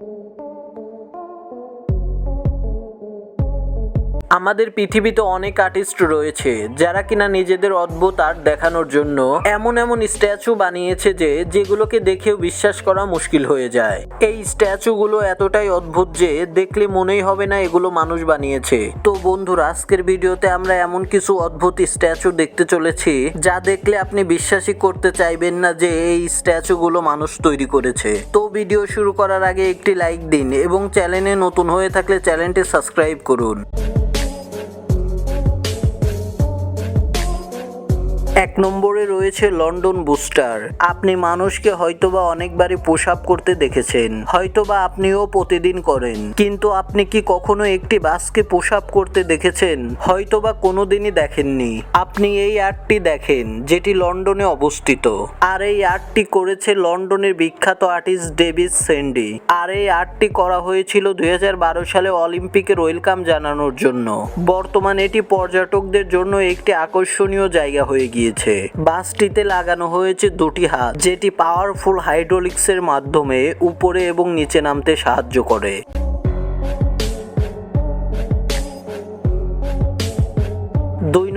Música আমাদের পৃথিবীতে অনেক আর্টিস্ট রয়েছে, যারা কিনা নিজেদের অদ্ভুত আর্ট দেখানোর জন্য এমন এমন স্ট্যাচু বানিয়েছে যে, যেগুলোকে দেখেও বিশ্বাস করা মুশকিল হয়ে যায়। এই স্ট্যাচুগুলো এতটাই অদ্ভুত যে, দেখলে মনেই হবে না এগুলো মানুষ বানিয়েছে। তো বন্ধুরা, আজকের ভিডিওতে আমরা এমন কিছু অদ্ভুত স্ট্যাচু দেখতে চলেছি, যা দেখলে আপনি বিশ্বাসই করতে চাইবেন না যে, এই স্ট্যাচুগুলো মানুষ তৈরি করেছে। তো ভিডিও শুরু করার আগে একটি লাইক দিন এবং চ্যানেলে নতুন হয়ে থাকলে চ্যানেলটি সাবস্ক্রাইব করুন। এক নম্বরে রয়েছে লন্ডন বুস্টার। আপনি মানুষকে হয়তোবা অনেকবারই আপ করতে দেখেছেন, হয়তোবা আপনিও প্রতিদিন করেন। কিন্তু আপনি কি কখনো একটি বাসকে আপ করতে দেখেছেন? হয়তোবা কোনোদিনই দেখেননি। আপনি এই আর্টটি দেখেন, যেটি লন্ডনে অবস্থিত। আর এই আর্টটি করেছে লন্ডনের বিখ্যাত আর্টিস্ট ডেভিস সেন্ডি। আর এই আর্টটি করা হয়েছিল দুই হাজার বারো সালে অলিম্পিকের ওয়েলকাম জানানোর জন্য। বর্তমানে এটি পর্যটকদের জন্য একটি আকর্ষণীয় জায়গা হয়ে গিয়েছে। বাসটিতে লাগানো হয়েছে দুটি হাত, যেটি পাওয়ারফুল হাইড্রোলিক্সের মাধ্যমে উপরে এবং নিচে নামতে সাহায্য করে।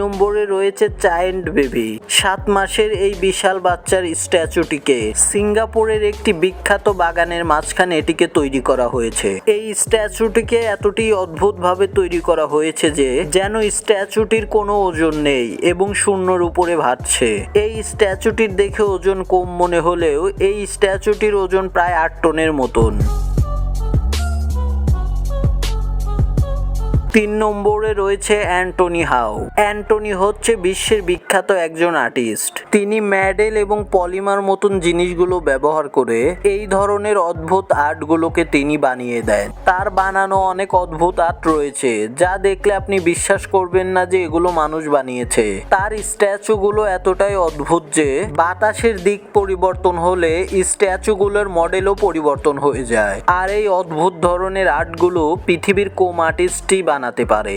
নম্বরে রয়েছে চাইল্ড বেবি। সাত মাসের এই বিশাল বাচ্চার স্ট্যাচুটিকে সিঙ্গাপুরের একটি বিখ্যাত বাগানের মাঝখানে এটিকে তৈরি করা হয়েছে। এই স্ট্যাচুটিকে এতটি অদ্ভুতভাবে তৈরি করা হয়েছে যে, যেন স্ট্যাচুটির কোনো ওজন নেই এবং শূন্যর উপরে ভাসছে। এই স্ট্যাচুটির দেখে ওজন কম মনে হলেও এই স্ট্যাচুটির ওজন প্রায় আট টনের মতন। তিন নম্বরে রয়েছে অ্যান্টনি হাউ অ্যান্টনি হচ্ছে বিশ্বের বিখ্যাত একজন আর্টিস্ট। তিনি ম্যাডেল এবং পলিমার মতন জিনিসগুলো ব্যবহার করে এই ধরনের অদ্ভুত আর্টগুলোকে তিনি বানিয়ে দেন। তার বানানো অনেক অদ্ভুত আর্ট রয়েছে, যা দেখলে আপনি বিশ্বাস করবেন না যে এগুলো মানুষ বানিয়েছে। তার স্ট্যাচুগুলো এতটাই অদ্ভুত যে বাতাসের দিক পরিবর্তন হলে স্ট্যাচুগুলোর মডেলও পরিবর্তন হয়ে যায়। আর এই অদ্ভুত ধরনের আর্টগুলো পৃথিবীর কোম আর্টিস্টই বানাতে পারে।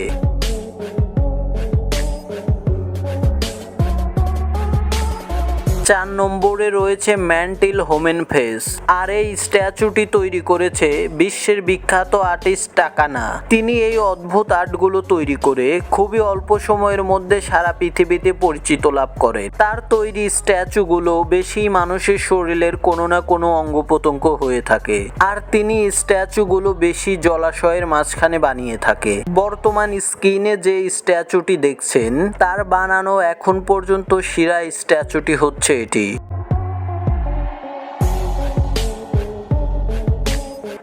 চার নম্বরে রয়েছে ম্যান্টিল হোমেন ফেস। আর এই স্ট্যাচুটি তৈরি করেছে বিশ্বের বিখ্যাত আর্টিস্ট টাকানা। তিনি এই অদ্ভুত আর্টগুলো তৈরি করে খুবই অল্প সময়ের মধ্যে সারা পৃথিবীতে পরিচিত লাভ করে। তার তৈরি স্ট্যাচুগুলো বেশি মানুষের শরীরের কোনো না কোনো অঙ্গ প্রত্যঙ্গ হয়ে থাকে। আর তিনি স্ট্যাচুগুলো বেশি জলাশয়ের মাঝখানে বানিয়ে থাকে। বর্তমান স্ক্রিনে যে স্ট্যাচুটি দেখছেন, তার বানানো এখন পর্যন্ত শিরা স্ট্যাচুটি হচ্ছে এটি।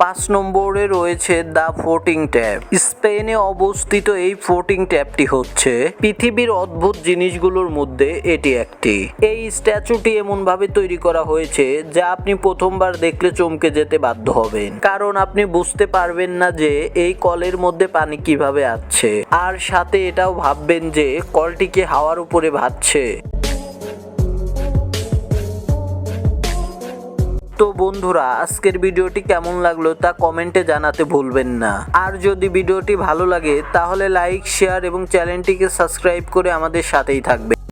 পাঁচ নম্বরে রয়েছে দ্য ফোর্টিং ট্যাপ স্পেনে অবস্থিত এই ফোর্টিং ট্যাপটি হচ্ছে পৃথিবীর অদ্ভুত জিনিসগুলোর মধ্যে এটি একটি। এই স্ট্যাচুটি এমন ভাবে তৈরি করা হয়েছে যা আপনি প্রথমবার দেখলে চমকে যেতে বাধ্য হবেন। কারণ আপনি বুঝতে পারবেন না যে এই কলের মধ্যে পানি কীভাবে আসছে। আর সাথে এটাও ভাববেন যে কলটিকে হাওয়ার উপরে ভাসছে তো বন্ধুরা, আজকের ভিডিওটি কেমন লাগল তা কমেন্টে জানাতে ভুলবেন না। আর যদি ভিডিওটি ভালো লাগে, তাহলে লাইক, শেয়ার এবং চ্যানেলটিকে সাবস্ক্রাইব করে আমাদের সাথেই থাকবে